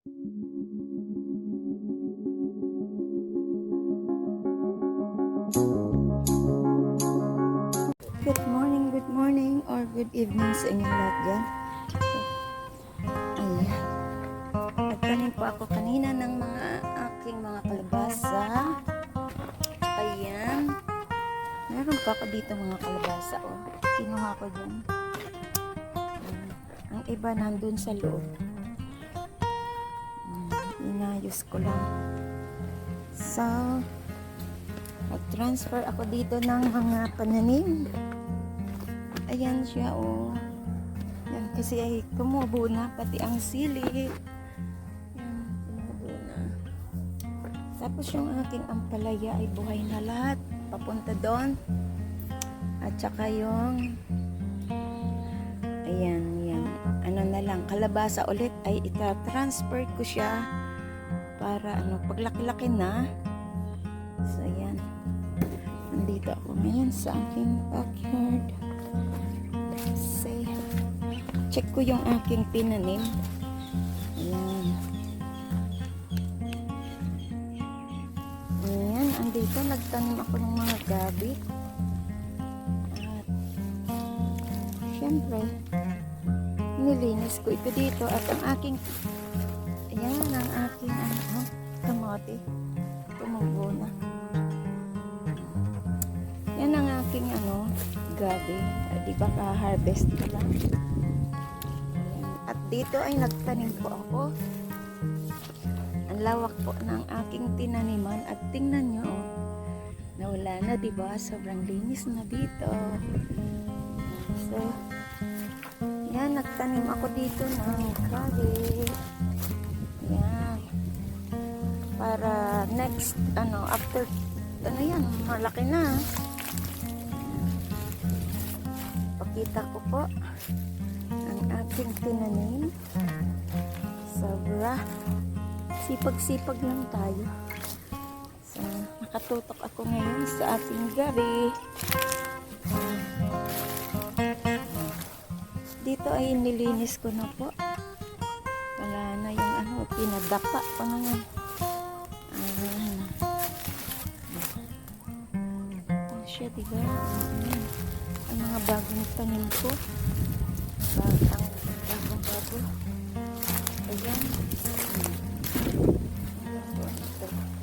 Good morning, good morning, or good evening sa inyong lahat dyan. Ayan. Nagtanim po ako kanina ng mga aking mga kalabasa. Ayan. Meron pa ako dito mga kalabasa. Oh. Kinuha ko dyan. Ang iba nandun sa loob. Inayos ko lang. So, Nag-transfer ako dito ng mga pananim. Ayan siya, oh. Yan, kasi ay tumubo na, pati ang sili. Yan, tumubo. Tapos yung aking ampalaya ay buhay na lahat. Papunta doon. At saka yung ayan, yan. Ano na lang, kalabasa ulit ay ita-transfer ko siya para ano, paglaki-laki na. So, ayan. Nandito ako ngayon sa aking backyard. Say, check ko yung aking tinanim. Ayan. Ayan, andito nagtanim ako ng mga gabi. At, syempre, nilinis ko ito dito at ang aking, ayan, ang aking, ano, kamote. Tumubo na. Yan ang aking ano, gabi. Di ba ka-harvest ko lang. At dito ay nagtanim po ako. Ang lawak po ng aking tinaniman. At tingnan nyo, oh, nawala na, di ba? Sobrang linis na dito. So, yan, nagtanim ako dito ng gabi. Yan. Para next, ano, after, ano yan, malaki na. Pakita ko po ang aking tinanim. Sobra. Sipag-sipag lang tayo. So, nakatutok ako ngayon sa ating gabi. Dito ay nilinis ko na po. Pinadapa ko na yan. Ah, ano siya, diba? Ayan ang mga bagong tanim ko. Bagong, bagong bago. Ayan. Ayan po, ito.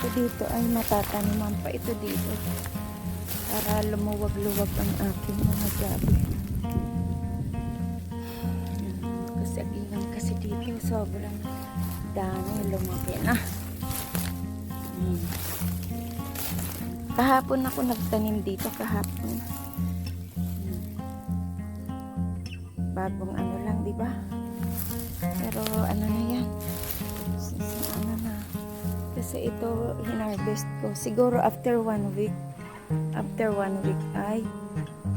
Ito dito ay matataniman pa ito dito para lumuwag-luwag ang aking mga gabi. Kasagingan kasi dito sobrang dami lumaki na. Hmm. Kahapon ako nagtanim dito kahapon. Hmm. Bagong ano lang, di ba? Pero ano na yan? Ano na? Kasi ito, hinarvest ko. Siguro after one week. After one week ay,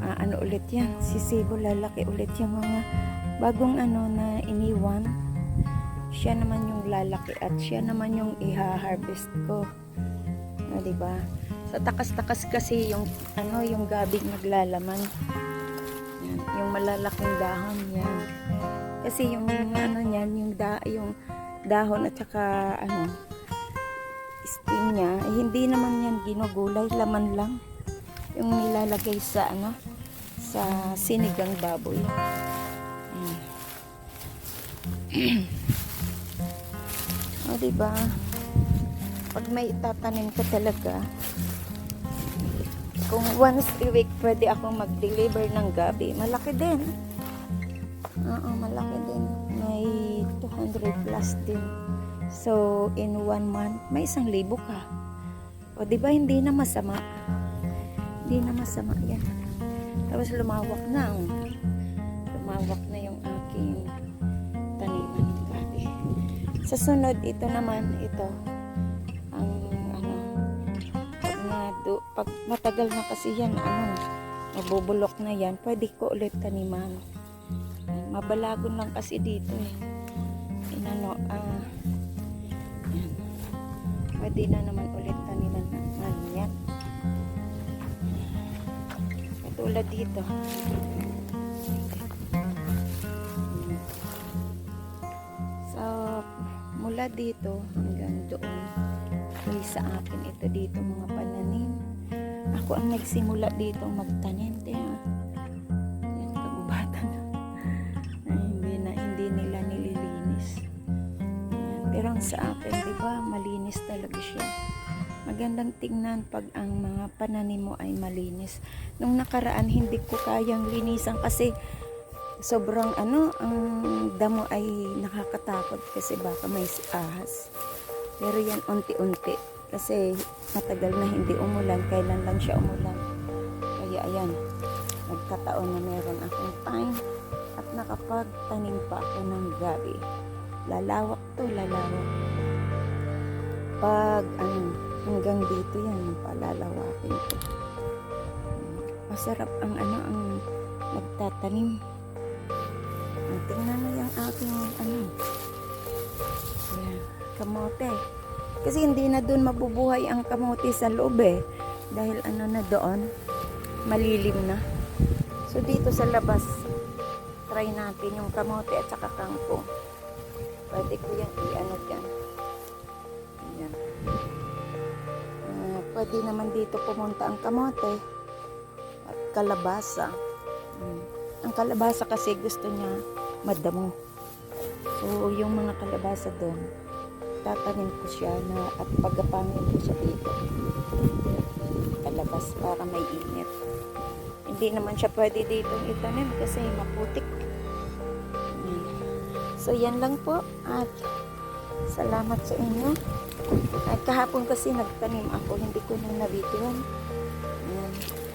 ah, ano ulit yan? Sisibo, lalaki ulit yung mga bagong ano na iniwan. Siya naman yung lalaki at siya naman yung iha-harvest ko. No, di ba? Sa takas-takas kasi yung ano yung gabing naglalaman. Yan, yung malalaking dahon yan. Kasi yung ano niyan, yung da yung dahon at saka ano stem niya, eh, hindi naman yan ginugulay, laman lang. Yung nilalagay sa ano, sa sinigang baboy. Mm. o, diba? Pag may tatanim ka talaga, kung once a week pwede akong mag-deliver ng gabi, malaki din. Oo, malaki din. May 200 plus din. So, in one month, may isang libo ka. O, di ba hindi na masama? Hindi na masama yan. Tapos lumawak na. oh. Lumawak na yung aking taniman ng gabi. Sa sunod, ito naman, ito. Ang, ano, pag, na, pag matagal na kasi yan, ano, mabubulok na yan, pwede ko ulit taniman. Mabalagon lang kasi dito eh. Inano, ah, yan. Pwede na naman ulit taniman ng ano yan. Katulad dito. So, mula dito hanggang doon, ay sa akin ito dito mga pananim. Ako ang nagsimula dito magtanim. Kaya, Pero sa akin, di ba, malinis talaga siya. Magandang tingnan pag ang mga pananim mo ay malinis. Nung nakaraan, hindi ko kayang linisan kasi sobrang ano, ang damo ay nakakatakot kasi baka may ahas. Pero yan unti-unti kasi matagal na hindi umulan, kailan lang siya umulan. Kaya ayan, nagkataon na meron akong time at nakapagtanim pa ako ng gabi. Lalawak to, lalawak. Pag ano, hanggang dito yan, palalawakin ko. Masarap ang ano, ang nagtatanim. Tingnan mo yung aking ano. Yan, kamote. Kasi hindi na doon mabubuhay ang kamote sa loob eh. Dahil ano na doon, malilim na. So dito sa labas, try natin yung kamote at saka kangkong. Pwede ko yan i-ano dyan. Ayan. Ah, pwede naman dito pumunta ang kamote at kalabasa. Mm. Ang kalabasa kasi gusto niya madamo. So, yung mga kalabasa doon, tatanim ko siya na at pagkapangin ko siya dito. Kalabas para may init. Hindi naman siya pwede dito itanim kasi maputik. So, yan lang po. At salamat sa inyo. At kahapon kasi nagtanim ako, hindi ko na na-videoan. Ayan.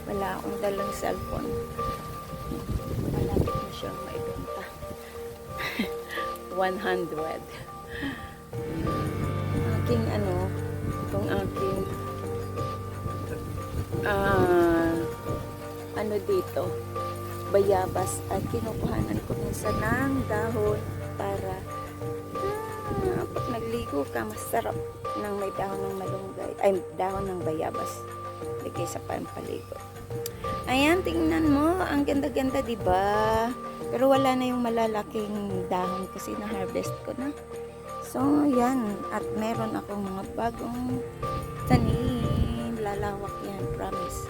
Wala akong dalang cellphone. Malapit na siyang maibenta. 100. Aking ano, itong aking ah ano dito, bayabas at kinukuhanan ko minsan ng dahon para ah, pag nagligo ka, masarap ng may dahon ng malunggay, ay dahon ng bayabas. Lagay sa pampaligo. Ayan, tingnan mo. Ang ganda-ganda, di ba? Pero wala na yung malalaking dahon kasi na-harvest ko na. So, yan. At meron akong mga bagong tanim. Lalawak yan, promise.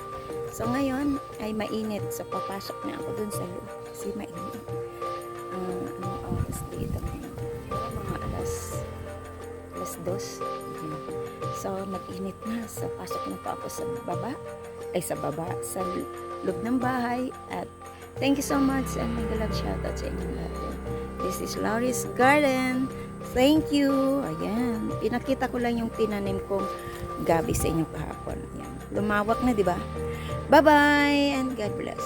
So, ngayon ay mainit. So, papasok na ako dun sa loob. Kasi mainit. Ah, oras dito mga alas alas dos. So, nag-init na. So, pasok na po ako sa baba. Ay, sa baba. Sa loob ng bahay. At thank you so much and mega love shoutout sa inyong lahat. This is Laurie's Garden. Thank you. Ayan. Pinakita ko lang yung tinanim kong gabi sa inyo kahapon. Ayan. Lumawak na, di ba? Bye-bye and God bless.